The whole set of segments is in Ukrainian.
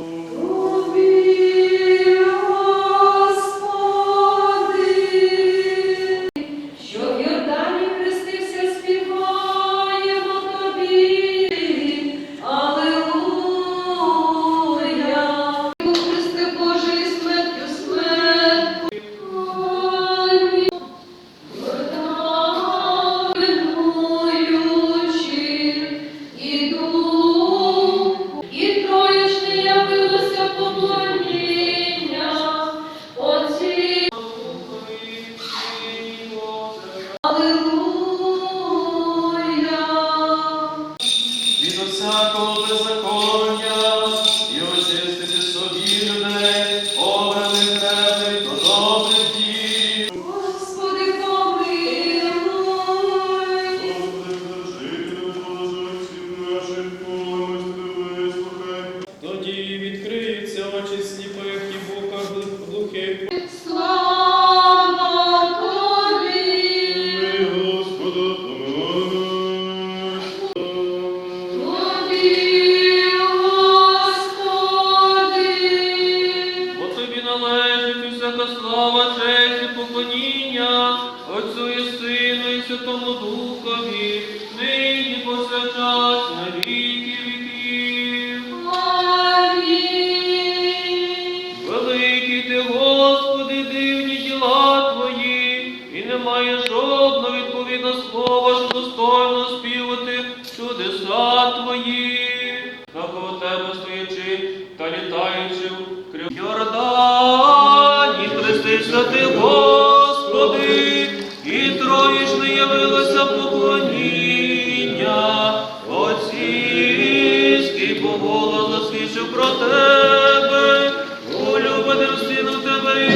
Що todas as. Належить слава, честь і поклоніння, Отцю і Сину і Святому Духові, нині повсякчас на віки віків. Амінь. Великий ти, Господи, дивні діла твої, і немає жодного відповідного слова, що достойно співати чудеса твої. Навколо тебе стоячи та літаючи в крив Йордані, хрестився ти, Господи, і троїшне явилося поклоніння. Отцівський поголос засвідчив про тебе, улюбленим сином тебе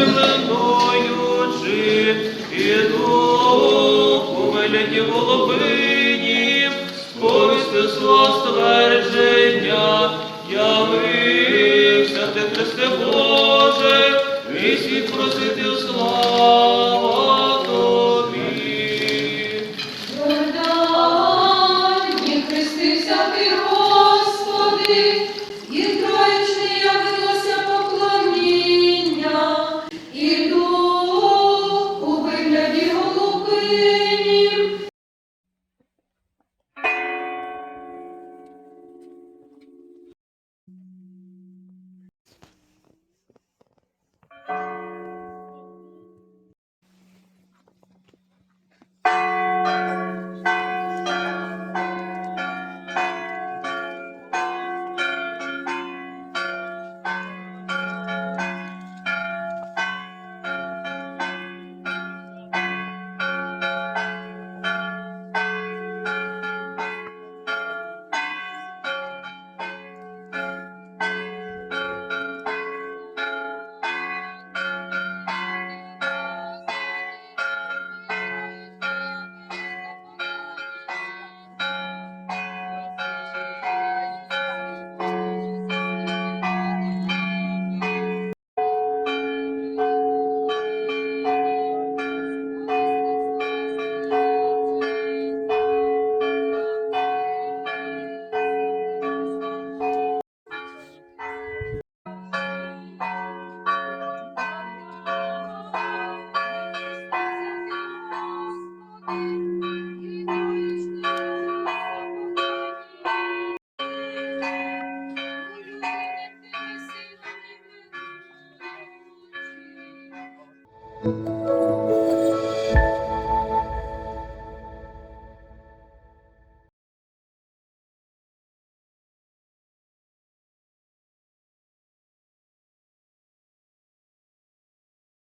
і дух у вигляді голубині, сповісти слова ствердження, явився ти, Христе Боже,